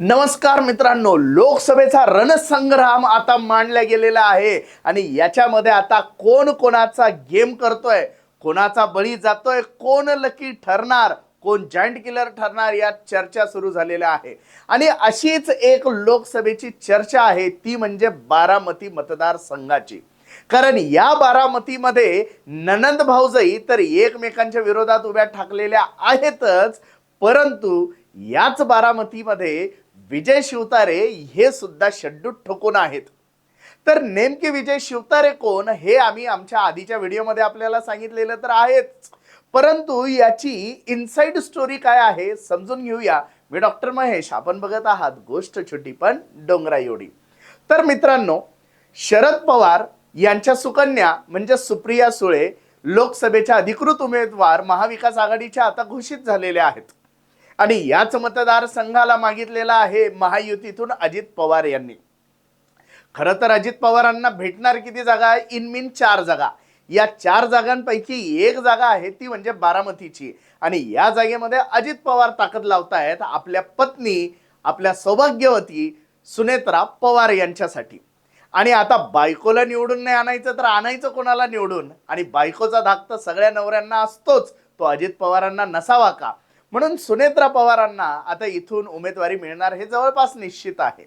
नमस्कार मित्रांनो लोकसभेचा रणसंग्राम आता मांडला गेलेला आहे. आणि याच्यामध्ये आता कोण कोणाचा गेम करतोय कोणाचा बळी जातोय कोण लकी ठरणार कोण जॉईंट किलर ठरणार या चर्चा सुरू झालेल्या आहे. आणि अशीच एक लोकसभेची चर्चा आहे ती म्हणजे बारामती मतदारसंघाची. कारण या बारामतीमध्ये ननंद भाऊजाई तर एकमेकांच्या विरोधात उभ्या ठाकलेल्या आहेतच परंतु याच बारामतीमध्ये विजय शिवतारे हे सुद्धा शड्डू ठोकून आहेत. तर नेमके विजय शिवतारे कोण हे आम्ही आमच्या आधीच्या व्हिडिओमध्ये आपल्याला सांगितलेलं तर आहेच. परंतु याची इनसाइड स्टोरी काय आहे समजून घेऊया. मी डॉक्टर महेश आपण बघत आहात गोष्ट छोटी पण डोंगरा एवढी. तर मित्रांनो शरद पवार यांच्या सुकन्या म्हणजे सुप्रिया सुळे लोकसभेच्या अधिकृत उमेदवार महाविकास आघाडीच्या आता घोषित झालेल्या आहेत. आणि याच मतदारसंघाला मागितलेला आहे महायुतीतून अजित पवार यांनी. खरं तर अजित पवारांना भेटणार किती जागा इन मीन चार जागा. या चार जागांपैकी एक जागा आहे ती म्हणजे बारामतीची. आणि या जागेमध्ये अजित पवार ताकद लावतायत आपल्या पत्नी आपल्या सौभाग्यवती सुनेत्रा पवार यांच्यासाठी. आणि आता बायकोला निवडून नाही आणायचं तर आणायचं कोणाला निवडून? आणि बायकोचा धाक तर सगळ्या नवऱ्यांना असतोच. तो अजित पवारांना नसावा का? म्हणून सुनेत्रा पवारांना आता इथून उमेदवारी मिळणार हे जवळपास निश्चित आहे.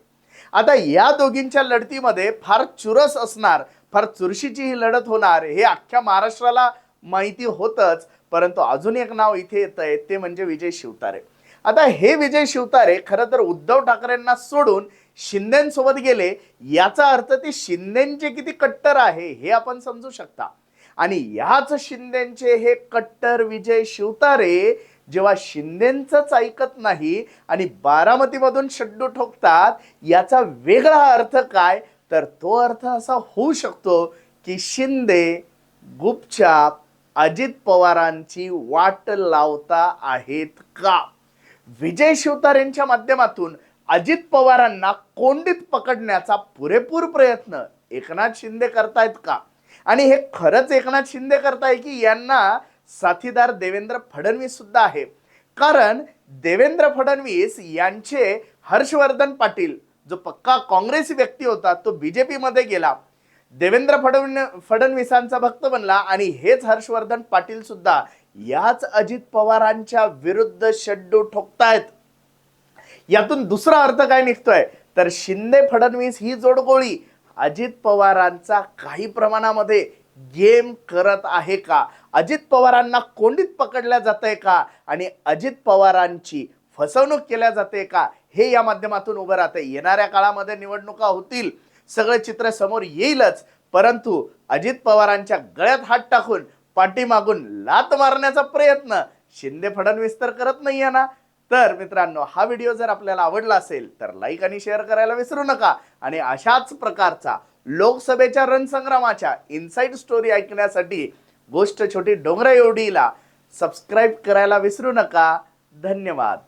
आता या दोघींच्या लढतीमध्ये फार चुरस असणार फार चुरशीची ही लढत होणार हे अख्ख्या महाराष्ट्राला माहिती होतच परंतु अजून एक नाव इथे येत आहे ते म्हणजे विजय शिवतारे. आता हे विजय शिवतारे खरं तर उद्धव ठाकरेंना सोडून शिंदेसोबत गेले याचा अर्थ ते शिंदेचे किती कट्टर आहे हे आपण समजू शकता. आणि याच शिंदेचे हे कट्टर विजय शिवतारे जेव्हा शिंदेंचंच ऐकत नाही आणि बारामतीमधून शड्डू ठोकतात याचा वेगळा अर्थ काय? तर तो अर्थ असा होऊ शकतो की शिंदे गुपचाप अजित पवारांची वाट लावता आहेत का? विजय शिवतारेंच्या माध्यमातून अजित पवारांना कोंडीत पकडण्याचा पुरेपूर प्रयत्न एकनाथ शिंदे करतायत का? आणि हे खरंच एकनाथ शिंदे करताय की यांना साथीदार देवेंद्र फडणवीस सुद्धा आहे. कारण देवेंद्र फडणवीस यांचे हर्षवर्धन पाटील जो पक्का काँग्रेसी व्यक्ती होता तो बी जे पीमध्ये गेला. देवेंद्र फडण फडणवीसांचा भक्त बनला आणि हेच हर्षवर्धन पाटील सुद्धा याच अजित पवारांच्या विरुद्ध शड्डू ठोकतायत. यातून दुसरा अर्थ काय निघतोय? तर शिंदे फडणवीस ही जोडगोळी अजित पवारांचा काही प्रमाणामध्ये गेम करत आहे का? अजित पवारांना कोंडीत पकडल्या जात आहे का? आणि अजित पवारांची फसवणूक केल्या जाते का? हे या माध्यमातून उभं राहते येणाऱ्या काळामध्ये निवडणुका होतील. सगळं चित्र समोर येईलच. परंतु अजित पवारांच्या गळ्यात हात टाकून पाठीमागून लात मारण्याचा प्रयत्न शिंदे फडणवीस तर करत नाहीये ना? तर मित्रांनो हा व्हिडिओ जर आपल्याला आवडला असेल तर लाईक आणि शेअर करायला विसरू नका. आणि अशाच प्रकारचा लोकसभेच्या रणसंग्रामाच्या इनसाइड स्टोरी ऐकण्यासाठी गोष्ट छोटी डोंगरा एवढीला सबस्क्राईब करायला विसरू नका. धन्यवाद.